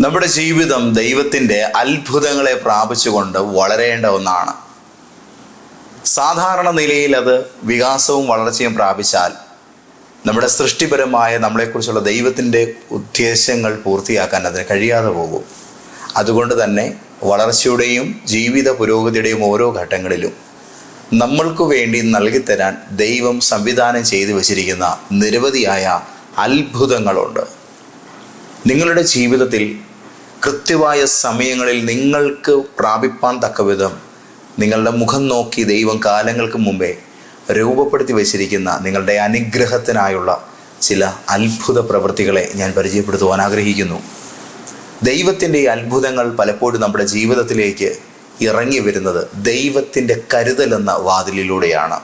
നമ്മുടെ ജീവിതം ദൈവത്തിന്റെ അത്ഭുതങ്ങളെ പ്രാപിച്ചുകൊണ്ട് വളരേണ്ട ഒന്നാണ്. സാധാരണ നിലയിൽ അത് വികാസവും വളർച്ചയും പ്രാപിച്ചാൽ നമ്മുടെ സൃഷ്ടിപരമായ നമ്മളെക്കുറിച്ചുള്ള ദൈവത്തിന്റെ ഉദ്ദേശങ്ങൾ പൂർത്തിയാക്കാൻ അതിന് കഴിയാതെ പോകും. അതുകൊണ്ട് തന്നെ വളർച്ചയുടെയും ജീവിത പുരോഗതിയുടെയും ഓരോ ഘട്ടങ്ങളിലും നമ്മൾക്ക് വേണ്ടി നൽകിത്തരാൻ ദൈവം സംവിധാനം ചെയ്തു വച്ചിരിക്കുന്ന നിരവധിയായ അത്ഭുതങ്ങളുണ്ട്. നിങ്ങളുടെ ജീവിതത്തിൽ കൃത്യമായ സമയങ്ങളിൽ നിങ്ങൾക്ക് പ്രാപിപ്പാൻ തക്കവിധം നിങ്ങളുടെ മുഖം നോക്കി ദൈവം കാലങ്ങൾക്ക് മുമ്പേ രൂപപ്പെടുത്തി വച്ചിരിക്കുന്ന നിങ്ങളുടെ അനുഗ്രഹത്തിനായുള്ള ചില അത്ഭുത പ്രവൃത്തികളെ ഞാൻ പരിചയപ്പെടുത്തുവാൻ ആഗ്രഹിക്കുന്നു. ദൈവത്തിന്റെ ഈ അത്ഭുതങ്ങൾ പലപ്പോഴും നമ്മുടെ ജീവിതത്തിലേക്ക് ഇറങ്ങി വരുന്നത് ദൈവത്തിന്റെ കരുതൽ എന്ന വാതിലിലൂടെയാണ്.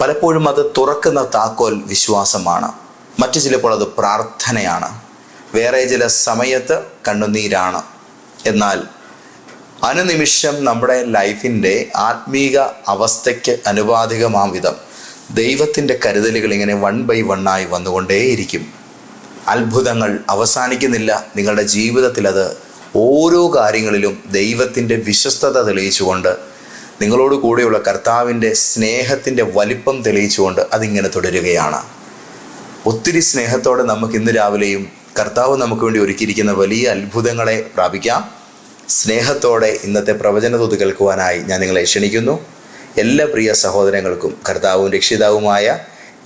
പലപ്പോഴും അത് തുറക്കുന്ന താക്കോൽ വിശ്വാസമാണ്. മറ്റു ചിലപ്പോൾ അത് പ്രാർത്ഥനയാണ്. വേറെ ചില സമയത്ത് കണ്ണുനീരാണ്. എന്നാൽ അനുനിമിഷം നമ്മുടെ ലൈഫിന്റെ ആത്മീക അവസ്ഥയ്ക്ക് അനുപാതികമാം വിധം ദൈവത്തിന്റെ കരുതലുകൾ ഇങ്ങനെ വൺ ബൈ വണ്ണായി വന്നുകൊണ്ടേയിരിക്കും. അത്ഭുതങ്ങൾ അവസാനിക്കുന്നില്ല. നിങ്ങളുടെ ജീവിതത്തിൽ അത് ഓരോ കാര്യങ്ങളിലും ദൈവത്തിന്റെ വിശ്വസ്തത തെളിയിച്ചുകൊണ്ട് നിങ്ങളോട് കൂടെയുള്ള കർത്താവിന്റെ സ്നേഹത്തിന്റെ വലിപ്പം തെളിയിച്ചുകൊണ്ട് അതിങ്ങനെ തുടരുകയാണ്. ഒത്തിരി സ്നേഹത്തോടെ നമുക്ക് ഇന്ന് രാവിലെയും കർത്താവ് നമുക്ക് വേണ്ടി ഒരുക്കിയിരിക്കുന്ന വലിയ അത്ഭുതങ്ങളെ പ്രാപിക്കാം. സ്നേഹത്തോടെ ഇന്നത്തെ പ്രവചന തോത് കേൾക്കുവാനായി ഞാൻ നിങ്ങളെ ക്ഷണിക്കുന്നു. എല്ലാ പ്രിയ സഹോദരങ്ങൾക്കും കർത്താവും രക്ഷിതാവുമായ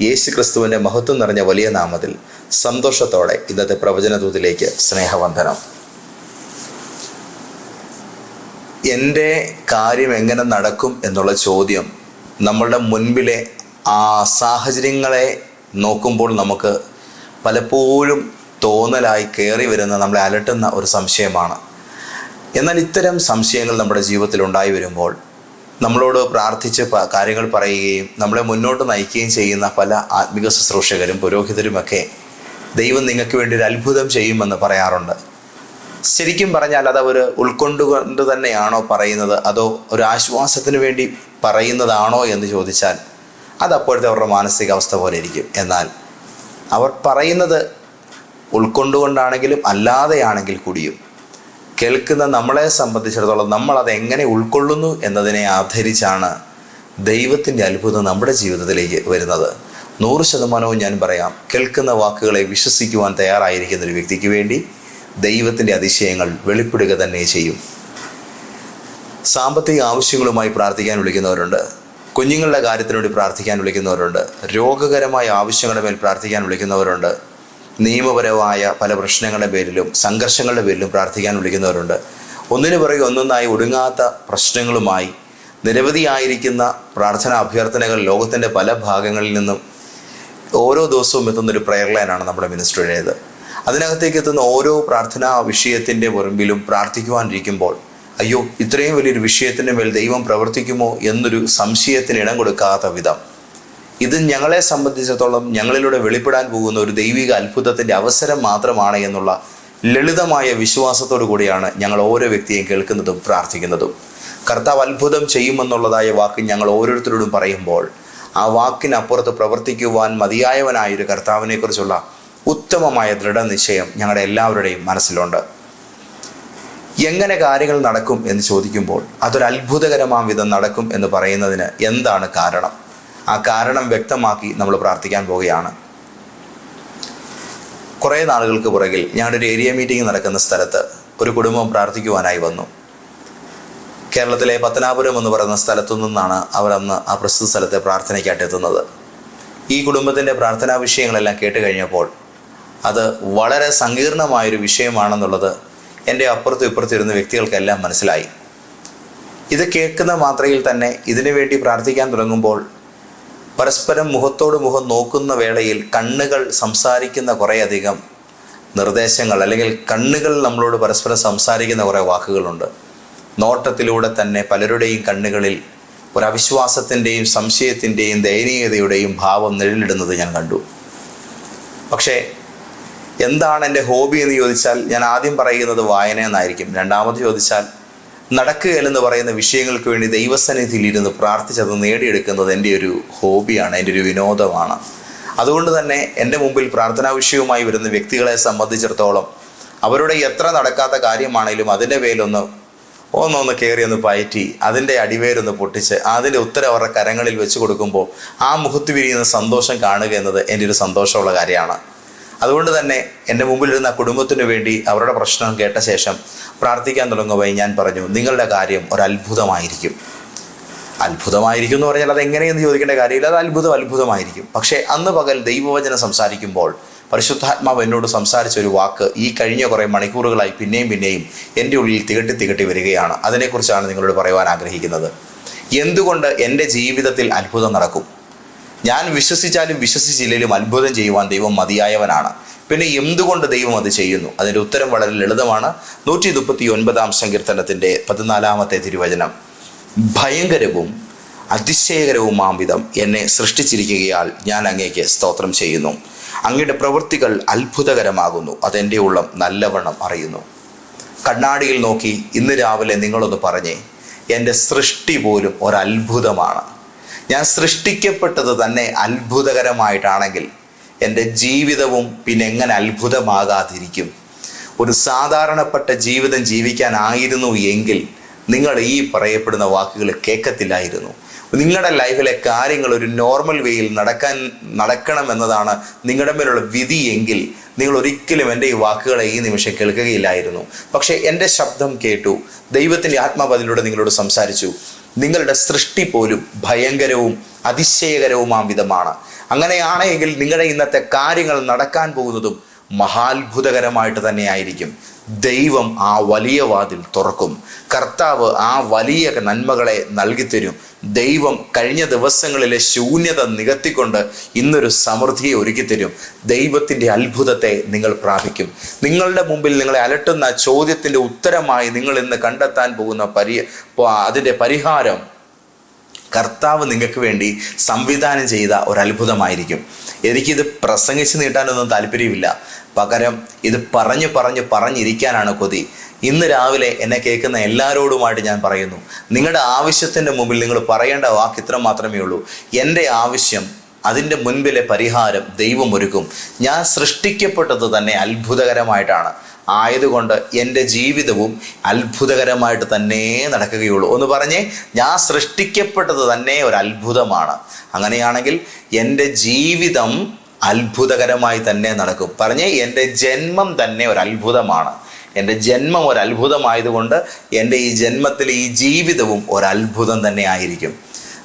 യേശു ക്രിസ്തുവിന്റെ മഹത്വം നിറഞ്ഞ വലിയ നാമത്തിൽ സന്തോഷത്തോടെ ഇന്നത്തെ പ്രവചന ദൂതിലേക്ക് സ്നേഹവന്ദനം. എന്റെ കാര്യം എങ്ങനെ നടക്കും എന്നുള്ള ചോദ്യം നമ്മളുടെ മുൻപിലെ ആ സാഹചര്യങ്ങളെ നോക്കുമ്പോൾ നമുക്ക് പലപ്പോഴും തോന്നലായി കയറി വരുന്ന നമ്മളെ അലട്ടുന്ന ഒരു സംശയമാണ്. എന്നാൽ ഇത്തരം സംശയങ്ങൾ നമ്മുടെ ജീവിതത്തിൽ ഉണ്ടായി വരുമ്പോൾ നമ്മളോട് പ്രാർത്ഥിച്ച് കാര്യങ്ങൾ പറയുകയും നമ്മളെ മുന്നോട്ട് നയിക്കുകയും ചെയ്യുന്ന പല ആത്മിക ശുശ്രൂഷകരും പുരോഹിതരുമൊക്കെ ദൈവം നിങ്ങൾക്ക് വേണ്ടി ഒരു അത്ഭുതം ചെയ്യുമെന്ന് പറയാറുണ്ട്. ശരിക്കും പറഞ്ഞാൽ അത് അവർ ഉൾക്കൊണ്ടുകൊണ്ട് തന്നെയാണോ പറയുന്നത്? അതോ ഒരു ആശ്വാസത്തിന് വേണ്ടി പറയുന്നതാണോ എന്ന് ചോദിച്ചാൽ അത് അപ്പോഴത്തെ അവരുടെ മാനസികാവസ്ഥ പോലെ ഇരിക്കും. എന്നാൽ അവർ പറയുന്നത് ഉൾക്കൊണ്ടുകൊണ്ടാണെങ്കിലും അല്ലാതെയാണെങ്കിൽ കൂടിയും. കേൾക്കുന്ന നമ്മളെ സംബന്ധിച്ചിടത്തോളം നമ്മൾ അത് എങ്ങനെ ഉൾക്കൊള്ളുന്നു എന്നതിനെ ആധരിച്ചാണ് ദൈവത്തിന്റെ അത്ഭുതം നമ്മുടെ ജീവിതത്തിലേക്ക് വരുന്നത്. നൂറ് ശതമാനവും ഞാൻ പറയാം കേൾക്കുന്ന വാക്കുകളെ വിശ്വസിക്കുവാൻ തയ്യാറായിരിക്കുന്ന ഒരു വ്യക്തിക്ക് വേണ്ടി ദൈവത്തിന്റെ അതിശയങ്ങൾ വെളിപ്പെടുക തന്നെ ചെയ്യും. സാമ്പത്തിക ആവശ്യങ്ങളുമായി പ്രാർത്ഥിക്കാൻ വിളിക്കുന്നവരുണ്ട്. കുഞ്ഞുങ്ങളുടെ കാര്യത്തിനുവേണ്ടി പ്രാർത്ഥിക്കാൻ വിളിക്കുന്നവരുണ്ട്. രോഗകരമായ ആവശ്യങ്ങളുടെ മേൽ പ്രാർത്ഥിക്കാൻ വിളിക്കുന്നവരുണ്ട്. നിയമപരമായ പല പ്രശ്നങ്ങളുടെ പേരിലും സംഘർഷങ്ങളുടെ പേരിലും പ്രാർത്ഥിക്കാൻ വിളിക്കുന്നവരുണ്ട്. ഒന്നിനു പുറകെ ഒന്നൊന്നായി ഒടുങ്ങാത്ത പ്രശ്നങ്ങളുമായി നിരവധിയായിരിക്കുന്ന പ്രാർത്ഥനാ അഭ്യർത്ഥനകൾ ലോകത്തിന്റെ പല ഭാഗങ്ങളിൽ നിന്നും ഓരോ ദിവസവും എത്തുന്നൊരു പ്രെയർ ലൈനാണ് നമ്മുടെ മിനിസ്ട്രിയുടേത് അതിനകത്തേക്ക് എത്തുന്ന ഓരോ പ്രാർത്ഥനാ വിഷയത്തിന്റെ മുറമ്പിലും പ്രാർത്ഥിക്കുവാനിരിക്കുമ്പോൾ അയ്യോ ഇത്രയും വലിയൊരു വിഷയത്തിന്റെ മേൽ ദൈവം പ്രവർത്തിക്കുമോ എന്നൊരു സംശയത്തിന് ഇടം കൊടുക്കാത്ത വിധം ഇത് ഞങ്ങളെ സംബന്ധിച്ചിടത്തോളം ഞങ്ങളിലൂടെ വെളിപ്പെടാൻ പോകുന്ന ഒരു ദൈവിക അത്ഭുതത്തിന്റെ അവസരം മാത്രമാണ് എന്നുള്ള ലളിതമായ വിശ്വാസത്തോടു കൂടിയാണ് ഞങ്ങൾ ഓരോ വ്യക്തിയെയും കേൾക്കുന്നതും പ്രാർത്ഥിക്കുന്നതും. കർത്താവ് അത്ഭുതം ചെയ്യുമെന്നുള്ളതായ വാക്ക് ഞങ്ങൾ ഓരോരുത്തരോടും പറയുമ്പോൾ ആ വാക്കിനപ്പുറത്ത് പ്രവർത്തിക്കുവാൻ മതിയായവനായൊരു കർത്താവിനെക്കുറിച്ചുള്ള ഉത്തമമായ ദൃഢനിശ്ചയം ഞങ്ങളുടെ എല്ലാവരുടെയും മനസ്സിലുണ്ട്. എങ്ങനെ കാര്യങ്ങൾ നടക്കും എന്ന് ചോദിക്കുമ്പോൾ അതൊരു അത്ഭുതകരമാം വിധം നടക്കും എന്ന് പറയുന്നതിന് എന്താണ് കാരണം? ആ കാരണം വ്യക്തമാക്കി നമ്മൾ പ്രാർത്ഥിക്കാൻ പോവുകയാണ്. കുറേ നാളുകൾക്ക് പുറകിൽ ഞങ്ങളുടെ ഒരു ഏരിയ മീറ്റിംഗ് നടക്കുന്ന സ്ഥലത്ത് ഒരു കുടുംബം പ്രാർത്ഥിക്കുവാനായി വന്നു. കേരളത്തിലെ പത്തനാപുരം എന്ന് പറയുന്ന സ്ഥലത്തു നിന്നാണ് അവർ ആ പ്രസ്തുത സ്ഥലത്തെ പ്രാർത്ഥനയ്ക്കായിട്ട് എത്തുന്നത്. ഈ കുടുംബത്തിന്റെ പ്രാർത്ഥനാ വിഷയങ്ങളെല്ലാം കേട്ട് കഴിഞ്ഞപ്പോൾ അത് വളരെ സങ്കീർണമായൊരു വിഷയമാണെന്നുള്ളത് എന്റെ അപ്പുറത്തും ഇപ്പുറത്തും ഇരുന്ന വ്യക്തികൾക്കെല്ലാം മനസ്സിലായി. ഇത് കേൾക്കുന്ന മാത്രയിൽ തന്നെ ഇതിനു വേണ്ടി പ്രാർത്ഥിക്കാൻ തുടങ്ങുമ്പോൾ പരസ്പരം മുഖത്തോട് മുഖം നോക്കുന്ന വേളയിൽ കണ്ണുകൾ സംസാരിക്കുന്ന കുറേയധികം നിർദ്ദേശങ്ങൾ അല്ലെങ്കിൽ കണ്ണുകൾ നമ്മളോട് പരസ്പരം സംസാരിക്കുന്ന കുറേ വാക്കുകളുണ്ട്. നോട്ടത്തിലൂടെ തന്നെ പലരുടെയും കണ്ണുകളിൽ ഒരു അവിശ്വാസത്തിന്റെയും സംശയത്തിന്റെയും ദയനീയതയുടെയും ഭാവം നിഴലിടുന്നത് ഞാൻ കണ്ടു. പക്ഷേ എന്താണ് എന്റെ ഹോബി എന്ന് ചോദിച്ചാൽ ഞാൻ ആദ്യം പറയുന്നത് വായന എന്നായിരിക്കും. രണ്ടാമത് ചോദിച്ചാൽ നടക്കുകയെന്ന് പറയുന്ന വിഷയങ്ങൾക്ക് വേണ്ടി ദൈവസന്നിധിയിൽ ഇരുന്ന് പ്രാർത്ഥിച്ചത് നേടിയെടുക്കുന്നത് എന്റെ ഒരു ഹോബിയാണ് എന്റെ ഒരു വിനോദമാണ്. അതുകൊണ്ട് തന്നെ എന്റെ മുമ്പിൽ പ്രാർത്ഥനാ വിഷയവുമായി വരുന്ന വ്യക്തികളെ സംബന്ധിച്ചിടത്തോളം അവരുടെ എത്ര നടക്കാത്ത കാര്യമാണെങ്കിലും അതിന്റെ പേരിലൊന്ന് ഒന്നൊന്ന് കയറി ഒന്ന് പയറ്റി അതിന്റെ അടിവേരൊന്ന് പൊട്ടിച്ച് അതിന്റെ ഉത്തരം അവരുടെ കരങ്ങളിൽ വെച്ച് കൊടുക്കുമ്പോൾ ആ മുഖത്ത് വിരിയുന്ന സന്തോഷം കാണുക എന്നത് എന്റെ ഒരു സന്തോഷമുള്ള കാര്യമാണ്. അതുകൊണ്ട് തന്നെ എന്റെ മുമ്പിലിരുന്ന കുടുംബത്തിന് വേണ്ടി അവരുടെ പ്രശ്നം കേട്ട ശേഷം പ്രാർത്ഥിക്കാൻ തുടങ്ങുമ്പോൾ ഞാൻ പറഞ്ഞു നിങ്ങളുടെ കാര്യം ഒരു അത്ഭുതമായിരിക്കും അത്ഭുതമായിരിക്കും എന്ന് പറഞ്ഞാൽ അത് എങ്ങനെയെന്ന് ചോദിക്കേണ്ട കാര്യമില്ല. അത് അത്ഭുതം അത്ഭുതമായിരിക്കും. പക്ഷേ അന്ന് പകൽ ദൈവവചനം സംസാരിക്കുമ്പോൾ പരിശുദ്ധാത്മാവ് എന്നോട് സംസാരിച്ച ഒരു വാക്ക് ഈ കഴിഞ്ഞ കുറേ മണിക്കൂറുകളായി പിന്നെയും പിന്നെയും എന്റെ ഉള്ളിൽ തികട്ടി തികട്ടി വരികയാണ്. അതിനെക്കുറിച്ചാണ് നിങ്ങളോട് പറയുവാൻ ആഗ്രഹിക്കുന്നത്. എന്തുകൊണ്ട് എന്റെ ജീവിതത്തിൽ അത്ഭുതം നടക്കും? ഞാൻ വിശ്വസിച്ചാലും വിശ്വസിച്ചില്ലെങ്കിലും അത്ഭുതം ചെയ്യുവാൻ ദൈവം മതിയായവനാണ്. പിന്നെ എന്തുകൊണ്ട് ദൈവം അത് ചെയ്യുന്നു? അതിന്റെ ഉത്തരം വളരെ ലളിതമാണ്. നൂറ്റി മുപ്പത്തി ഒൻപതാം സങ്കീർത്തനത്തിന്റെ പതിനാലാമത്തെ തിരുവചനം. ഭയങ്കരവും അതിശയകരവുമാം വിധം എന്നെ സൃഷ്ടിച്ചിരിക്കുകയാൽ ഞാൻ അങ്ങേക്ക് സ്തോത്രം ചെയ്യുന്നു. അങ്ങയുടെ പ്രവൃത്തികൾ അത്ഭുതകരമാകുന്നു. അതെന്റെ ഉള്ളം നല്ലവണ്ണം അറിയുന്നു. കണ്ണാടിയിൽ നോക്കി ഇന്ന് രാവിലെ നിങ്ങളൊന്ന് പറഞ്ഞേ എന്റെ സൃഷ്ടി പോലും ഒരത്ഭുതമാണ്. ഞാൻ സൃഷ്ടിക്കപ്പെട്ടത് തന്നെ അത്ഭുതകരമായിട്ടാണെങ്കിൽ എന്റെ ജീവിതവും പിന്നെ എങ്ങനെ അത്ഭുതമാകാതിരിക്കും. ഒരു സാധാരണപ്പെട്ട ജീവിതം ജീവിക്കാനായിരുന്നു എങ്കിൽ നിങ്ങൾ ഈ പറയപ്പെടുന്ന വാക്കുകൾ കേൾക്കത്തില്ലായിരുന്നു. നിങ്ങളുടെ ലൈഫിലെ കാര്യങ്ങൾ ഒരു നോർമൽ വേയിൽ നടക്കാൻ നടക്കണം എന്നതാണ് നിങ്ങളുടെ മേലുള്ള വിധി എങ്കിൽ നിങ്ങൾ ഒരിക്കലും എന്റെ ഈ വാക്കുകളെ ഈ നിമിഷം കേൾക്കുകയില്ലായിരുന്നു. പക്ഷേ എന്റെ ശബ്ദം കേട്ടു. ദൈവത്തിന്റെ ആത്മാവതിലൂടെ നിങ്ങളോട് സംസാരിച്ചു. നിങ്ങളുടെ സൃഷ്ടി പോലും ഭയങ്കരവും അതിശയകരവുമാം വിധമാണ്. അങ്ങനെയാണെങ്കിൽ നിങ്ങളുടെ ഇന്നത്തെ കാര്യങ്ങൾ നടക്കാൻ പോകുന്നതും മഹാത്ഭുതകരമായിട്ട് തന്നെയായിരിക്കും. ദൈവം ആ വലിയ വാതിൽ തുറക്കും. കർത്താവ് ആ വലിയ നന്മകളെ നൽകിത്തരും. ദൈവം കഴിഞ്ഞ ദിവസങ്ങളിലെ ശൂന്യത നികത്തിക്കൊണ്ട് ഇന്നൊരു സമൃദ്ധിയെ ഒരുക്കിത്തരും. ദൈവത്തിന്റെ അത്ഭുതത്തെ നിങ്ങൾ പ്രാപിക്കും. നിങ്ങളുടെ മുമ്പിൽ നിങ്ങളെ അലട്ടുന്ന ചോദ്യത്തിന്റെ ഉത്തരമായി നിങ്ങൾ ഇന്ന് കണ്ടെത്താൻ പോകുന്ന പരി അതിന്റെ പരിഹാരം കർത്താവ് നിങ്ങൾക്ക് വേണ്ടി സംവിധാനം ചെയ്ത ഒരു അത്ഭുതമായിരിക്കും എനിക്കിത് പ്രസംഗിച്ച് നീട്ടാനൊന്നും താല്പര്യമില്ല. പകരം ഇത് പറഞ്ഞു പറഞ്ഞു പറഞ്ഞിരിക്കാനാണ് കൊതി. ഇന്ന് രാവിലെ എന്നെ കേൾക്കുന്ന എല്ലാവരോടുമായിട്ട് ഞാൻ പറയുന്നു നിങ്ങളുടെ ആവശ്യത്തിന്റെ മുമ്പിൽ നിങ്ങൾ പറയേണ്ട വാക്ക് ഇത്ര മാത്രമേ ഉള്ളൂ. എന്റെ ആവശ്യം അതിന്റെ മുൻപിലെ പരിഹാരം ദൈവം ഒരുക്കും ഞാൻ സൃഷ്ടിക്കപ്പെട്ടത് തന്നെ അത്ഭുതകരമായിട്ടാണ്. ആയതുകൊണ്ട് എന്റെ ജീവിതവും അത്ഭുതകരമായിട്ട് തന്നെ നടക്കുകയുള്ളൂ. ഒന്ന് പറഞ്ഞേ ഞാൻ സൃഷ്ടിക്കപ്പെട്ടത് തന്നെ ഒരു അത്ഭുതമാണ്. അങ്ങനെയാണെങ്കിൽ എന്റെ ജീവിതം അത്ഭുതകരമായി തന്നെ നടക്കും. പറഞ്ഞേ എന്റെ ജന്മം തന്നെ ഒരു അത്ഭുതമാണ്. എന്റെ ജന്മം ഒരു അത്ഭുതമായതുകൊണ്ട് എന്റെ ഈ ജന്മത്തിലെ ഈ ജീവിതവും ഒരു അത്ഭുതം തന്നെ ആയിരിക്കും.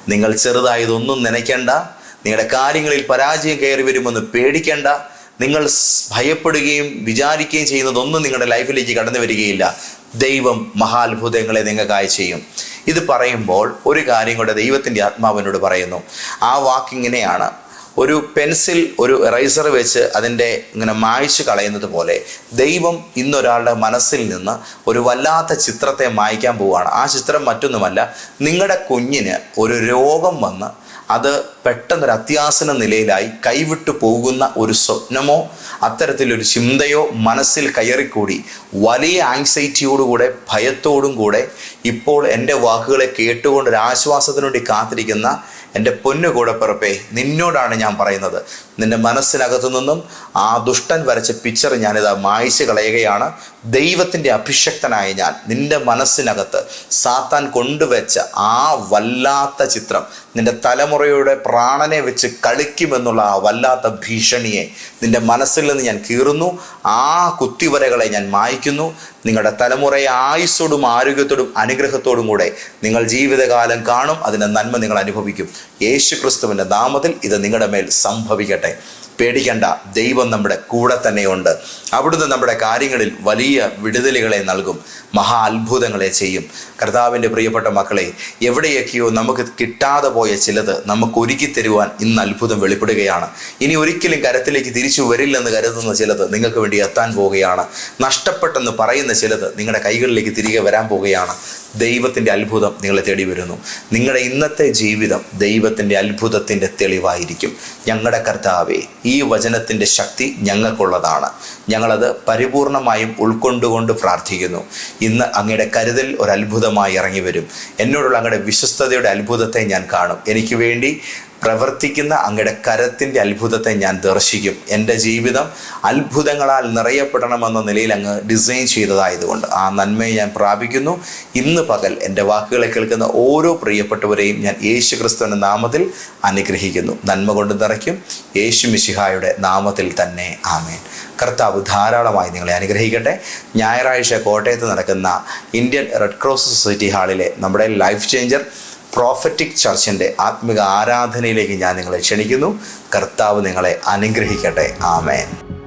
നിങ്ങൾ ചെറുതായതൊന്നും നനയ്ക്കണ്ട. നിങ്ങളുടെ കാര്യങ്ങളിൽ പരാജയം കയറി വരുമെന്ന് പേടിക്കേണ്ട. നിങ്ങൾ ഭയപ്പെടുകയും വിചാരിക്കുകയും ചെയ്യുന്നതൊന്നും നിങ്ങളുടെ ലൈഫിലേക്ക് കടന്നു വരികയില്ല. ദൈവം മഹാത്ഭുതങ്ങളെ നിങ്ങൾക്കായി ചെയ്യും ഇത് പറയുമ്പോൾ ഒരു കാര്യം കൂടെ ദൈവത്തിന്റെ ആത്മാവിനോട് പറയുന്നു. ആ വാക്കിങ്ങനെയാണ് ഒരു പെൻസിൽ ഒരു റൈസർ വെച്ച് അതിന്റെ ഇങ്ങനെ മായ്ച്ചു കളയുന്നത് പോലെ ദൈവം ഇന്നൊരാളുടെ മനസ്സിൽ നിന്ന് ഒരു വല്ലാത്ത ചിത്രത്തെ മായ്ക്കാൻ പോവുകയാണ്. ആ ചിത്രം മറ്റൊന്നുമല്ല. നിങ്ങളുടെ കുഞ്ഞിന് ഒരു രോഗം വന്ന് അത് പെട്ടെന്നൊരു അത്യാസന നിലയിലായി കൈവിട്ടു പോകുന്ന ഒരു സ്വപ്നമോ അത്തരത്തിലൊരു ചിന്തയോ മനസ്സിൽ കയറിക്കൂടി. വലിയ ആങ്സൈറ്റിയോടുകൂടെ ഭയത്തോടും കൂടെ ഇപ്പോൾ എന്റെ വാക്കുകളെ കേട്ടുകൊണ്ട് ഒരു ആശ്വാസത്തിനുവേണ്ടി കാത്തിരിക്കുന്ന എന്റെ പൊന്നു കൂടപ്പിറപ്പേ നിന്നോടാണ് ഞാൻ പറയുന്നത്. നിന്റെ മനസ്സിനകത്തു നിന്നും ആ ദുഷ്ടൻ വരച്ച പിക്ചർ ഞാനിത് മായ്ച്ചു കളയുകയാണ്. ദൈവത്തിന്റെ അഭിഷക്തനായ ഞാൻ നിന്റെ മനസ്സിനകത്ത് സാത്താൻ കൊണ്ടുവച്ച ആ വല്ലാത്ത ചിത്രം നിന്റെ തലമുറയുടെ പ്രാണനെ വെച്ച് കളിക്കുമെന്നുള്ള ആ വല്ലാത്ത ഭീഷണിയെ നിന്റെ മനസ്സിൽ നിന്ന് ഞാൻ കീറുന്നു. ആ കുത്തിവരകളെ ഞാൻ മായ്ക്കുന്നു. നിങ്ങളുടെ തലമുറയെ ആയുസ്സോടും ആരോഗ്യത്തോടും അനുഗ്രഹത്തോടും കൂടെ നിങ്ങൾ ജീവിതകാലം കാണും. അതിന്റെ നന്മ നിങ്ങൾ അനുഭവിക്കും. യേശു ക്രിസ്തുവിന്റെ നാമത്തിൽ ഇത് നിങ്ങളുടെ മേൽ സംഭവിക്കട്ടെ. പേടിക്കണ്ട. ദൈവം നമ്മുടെ കൂടെ തന്നെയുണ്ട്. അവിടുന്ന് നമ്മുടെ കാര്യങ്ങളിൽ വലിയ വിടുതലുകളെ നൽകും. മഹാ അത്ഭുതങ്ങളെ ചെയ്യും. കർത്താവിന്റെ പ്രിയപ്പെട്ട മക്കളെ എവിടെയൊക്കെയോ നമുക്ക് കിട്ടാതെ പോയ ചിലത് നമുക്ക് ഒരുക്കി തരുവാൻ ഇന്ന് അത്ഭുതം വെളിപ്പെടുകയാണ്. ഇനി ഒരിക്കലും കരത്തിലേക്ക് തിരിച്ചു വരില്ലെന്ന് കരുതുന്ന ചിലത് നിങ്ങൾക്ക് വേണ്ടി എത്താൻ പോവുകയാണ്. നഷ്ടപ്പെട്ടെന്ന് പറയുന്ന ചിലത് നിങ്ങളുടെ കൈകളിലേക്ക് തിരികെ വരാൻ പോവുകയാണ്. ദൈവത്തിന്റെ അത്ഭുതം നിങ്ങളെ തേടി വരുന്നു. നിങ്ങളുടെ ഇന്നത്തെ ജീവിതം ദൈവത്തിന്റെ അത്ഭുതത്തിന്റെ തെളിവായിരിക്കും. ഞങ്ങളുടെ കർത്താവെ ഈ വചനത്തിന്റെ ശക്തി ഞങ്ങൾക്കുള്ളതാണ്. ഞങ്ങളത് പരിപൂർണമായും ഉൾക്കൊണ്ടുകൊണ്ട് പ്രാർത്ഥിക്കുന്നു. ഇന്ന് അങ്ങയുടെ കരുതൽ ഒരു അത്ഭുതമായി ഇറങ്ങി വരും എന്നോടുള്ള അങ്ങയുടെ വിശ്വസ്തതയുടെ അത്ഭുതത്തെ ഞാൻ കാണും. എനിക്ക് വേണ്ടി പ്രവർത്തിക്കുന്ന അങ്ങയുടെ കരത്തിന്റെ അത്ഭുതത്തെ ഞാൻ ദർശിക്കും. എന്റെ ജീവിതം അത്ഭുതങ്ങളാൽ നിറയപ്പെടണമെന്ന നിലയിൽ അങ്ങ് ഡിസൈൻ ചെയ്തതായതുകൊണ്ട് ആ നന്മയെ ഞാൻ പ്രാപിക്കുന്നു. ഇന്ന് പകൽ എന്റെ വാക്കുകളെ കേൾക്കുന്ന ഓരോ പ്രിയപ്പെട്ടവരെയും ഞാൻ യേശു ക്രിസ്തുവിന്റെ നാമത്തിൽ അനുഗ്രഹിക്കുന്നു. നന്മ കൊണ്ട് നിറയ്ക്കും. യേശു മിശിഹായുടെ നാമത്തിൽ തന്നെ ആമേൻ. കർത്താവ് ധാരാളമായി നിങ്ങളെ അനുഗ്രഹിക്കട്ടെ. ഞായറാഴ്ച കോട്ടയത്ത് നടക്കുന്ന ഇന്ത്യൻ റെഡ് ക്രോസ് സൊസൈറ്റി ഹാളിലെ നമ്മുടെ ലൈഫ് ചേഞ്ചർ പ്രോഫറ്റിക് ചർച്ചിന്റെ ആത്മിക ആരാധനയിലേക്ക് ഞാൻ നിങ്ങളെ ക്ഷണിക്കുന്നു. കർത്താവ് നിങ്ങളെ അനുഗ്രഹിക്കട്ടെ. ആമേൻ.